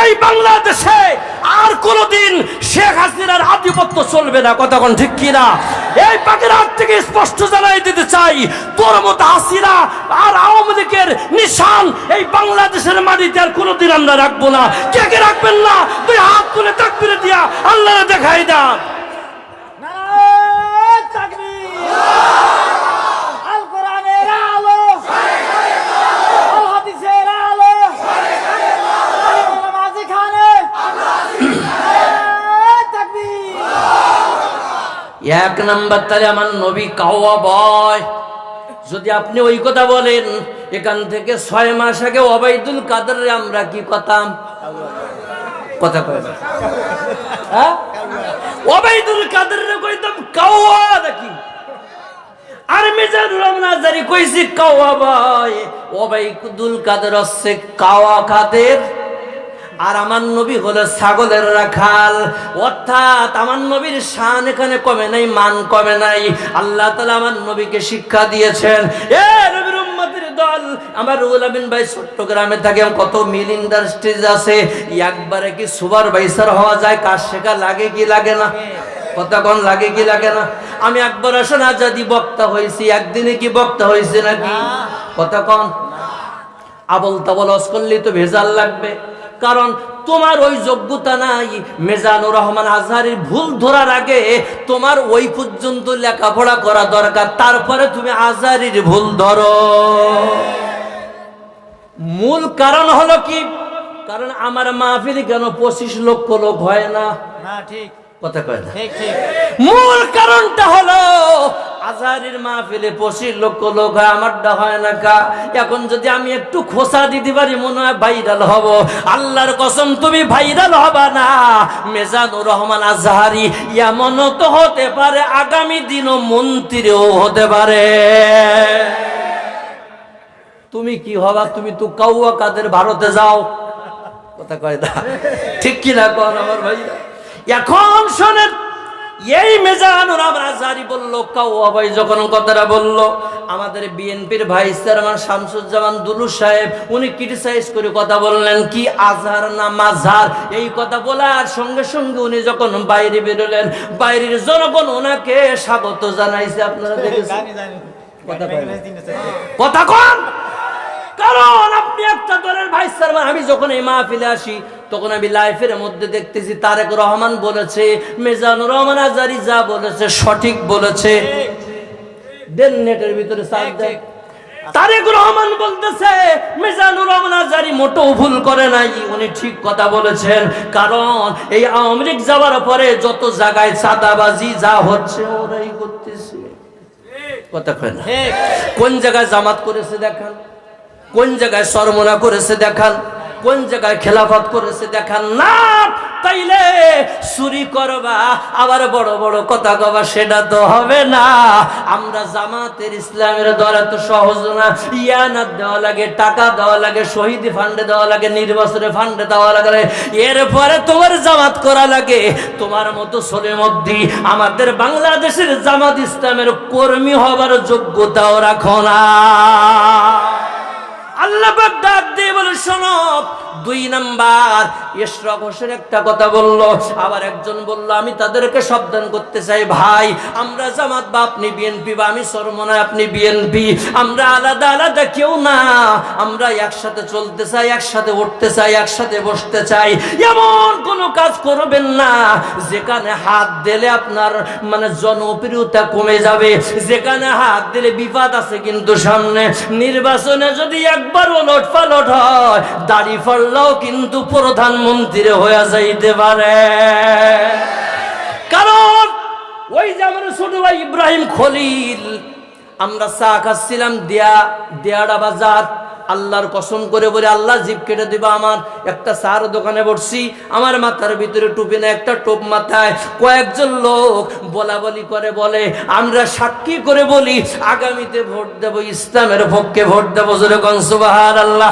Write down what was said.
এই বাংলাদেশে আর কোনোদিন শেখ হাসিনার আধিপত্য চলবে না। কতক্ষণ ঠিক কিনা? এই হাত থেকে স্পষ্ট জানাই দিতে চাই, তোর মতো হাসিনা আর আওয়ামী লীগের নিশান এই বাংলাদেশের মাটিতে আর কোনোদিন আমরা রাখব না। কে কে রাখবেন না? তুই হাত তুলে তাকবিরে দিয়া আল্লাহ দেখাই দা এক নাম্বার তাহলে আমার নবী কাওয়া বয়। যদি আপনি ওই কথা বলেন, এখান থেকে ছয় মাস আগে ওবাইদুল কাদের আমরা কি কথা কথা কয়। হ্যাঁ? ওবাইদুল কাদের কইতাম কাওয়া নাকি? আর মিজানুর রহমান আজারি কইছি কাওয়া বয় ওবাইদুল কাদের হচ্ছে কাওয়া কাদের? আর আমার নবী হলো ছাগলের রাখাল। অর্থাৎ আমার নবীর শান এখানে কমে নাই মান কমে নাই। আল্লাহ তালা আমার নবীকে শিক্ষা দিয়েছেন। এ নবীর উম্মতের দল আমার রুহুল আমিন ভাই চট্টগ্রামে থাকে কত মিল ইন্ডাস্ট্রিজ আছে। একবারে কি সুপার ভাইসার হওয়া যায় কাজ শেখা লাগে কি লাগে না? কতক্ষণ লাগে কি লাগে না? আমি একবার আসেন আজাদি বক্তা হয়েছি একদিনে কি বক্তা হয়েছে নাকি? কতক্ষণ? আবল তাবল অস করলেই তো ভেজাল লাগবে। কারণ তোমার ওই যোগ্যতা নাই। মেজানুর রহমান আজহারির ভুল ধরার আগে তোমার ওই পর্যন্ত লেখাপড়া করা দরকার। তারপরে তুমি আজহারির ভুল ধরো। মূল কারণ হলো কি? কারণ আমার মাহফিল কেন পঁচিশ লক্ষ লোক হয় না? ঠিক। কথা কয় না। মূল কারণটা হলো আজহারির মাহফিলে পঁচিশ লক্ষ লোক হয়, আমারটা হয় না কা? এখন যদি আমি একটু খোসা দিতে পারি, মনে হয় ভাইরাল হব। আল্লাহর কসম, তুমি ভাইরাল হবা না। মেজানুর রহমান আজহারি, এমনও তো হতে পারে, আগামী দিনও মন্ত্রীও হতে পারে। তুমি কি হবা? তুমি তো কাউয়া কাদের ভারতে যাও। কথা কয় না। ঠিক কিনা কর আমার ভাই এখন শোনেন, এই মেজানুর আমরা বলল কাউয়া ভাই যখন কথাটা বলল আমাদের বিএনপির ভাইস চেয়ারম্যান শামসুজ্জামান দুলু সাহেব উনি ক্রিটিসাইজ করে কথা বললেন কি আজহার না মাঝহার? এই কথা বলার সঙ্গে সঙ্গে উনি যখন বাইরে বেরোলেন বাইরের জনগণ ওনাকে স্বাগত জানাইছে আপনারা দেখেছেন? কথা কন! কারণ আপনি একটা দলের ভাইস চেয়ারম্যান আমি যখন এই মাহফিলে আসি তখন আমি লাইফের মধ্যে দেখতেছি তারেক রহমান বলেছে মেজানুর রহমান আজারি যা বলেছে সঠিক বলেছে। দেন নেটের ভিতরে সার ঠিক। তারেক রহমান বলতেছে মেজানুর রহমান আজারি মোটেও ভুল করে নাই উনি ঠিক কথা বলেছেন। কারণ এই আওয়ামী লীগ যাওয়ার পরে যত জায়গায় চাঁদাবাজি যা হচ্ছে ওরাই করতেছে। কথা কয় না? কোন জায়গায় জামাত করেছে দেখান? কোন জায়গায় সরমনা করেছে দেখান? কোন জায়গায় খেলাফত করেছে দেখান না তাইলে চুরি করবা। আবার বড় বড় কথা কবা, সেটা তো হবে না। আমরা জামাতের ইসলামের দ্বারা এত সহজ না। ইয়ানাত দেওয়া লাগে, টাকা দেওয়া লাগে, শহীদ ফান্ডে দেওয়া লাগে, নির্বাচনে ফান্ডে দেওয়া লাগে এরপরে তোমার জামাত করা লাগে। তোমার মতো সলেমদ্দি আমাদের বাংলাদেশের জামাত ইসলামের কর্মী হবার যোগ্যতাও রাখো না। শোনো দুই নাম্বার, ইশরাক হোসেন একটা কথা বলল, আবার একজন বলল, আমি তাদেরকে সাবধান করতে চাই ভাই, আমরা জামাত বা আপনি বিএনপি বা আমি সরমনা আপনি বিএনপি আমরা আলাদা আলাদা কেউ না, আমরা একসাথে চলতে চাই, একসাথে উঠতে চাই, একসাথে বসতে চাই, এমন কোনো কাজ করবেন না, যেখানে হাত দিলে আপনার মানে জনপ্রিয়তা কমে যাবে, যেখানে হাত দিলে বিপদ আছে কিন্তু সামনে, নির্বাচনে যদি একবার ওলট পালট দাড়ি ফাড়লেও কিন্তু প্রধানমন্ত্রী হয়ে যাইতে পারে। কারণ ওই যে আমার ছোট ভাই ইব্রাহিম খলিল, আমরা চা খাচ্ছিলাম দেয়া, দেয়াড়া বাজার। আল্লাহর কসম করে বলে, আল্লাহ জিপ কেটে দিবা আমার। একটা সার দোকানে বসছি, আমার মাথার ভিতরে টুপি না, একটা টোপ মাথায়। কয়েকজন লোক বলা বলি করে বলে, আমরা সাক্ষী করে বলি, আগামীতে ভোট দেব, ইসলামের পক্ষে ভোট দেবো। জোরে কনসুবাহার আল্লাহ